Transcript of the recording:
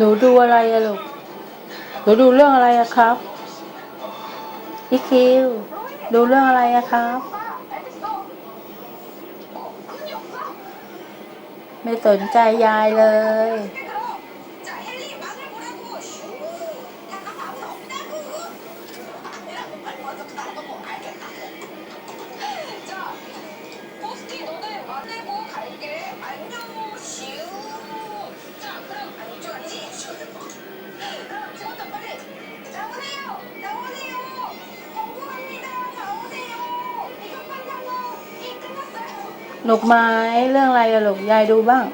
หนูดูอะไรอะลูก หนูดูเรื่องอะไรอะครับพี่คิว ดูเรื่องอะไรอะครับ ไม่สนใจยายเลย หลกไม้เรื่องอะไรอะหลกยายดูบ้าง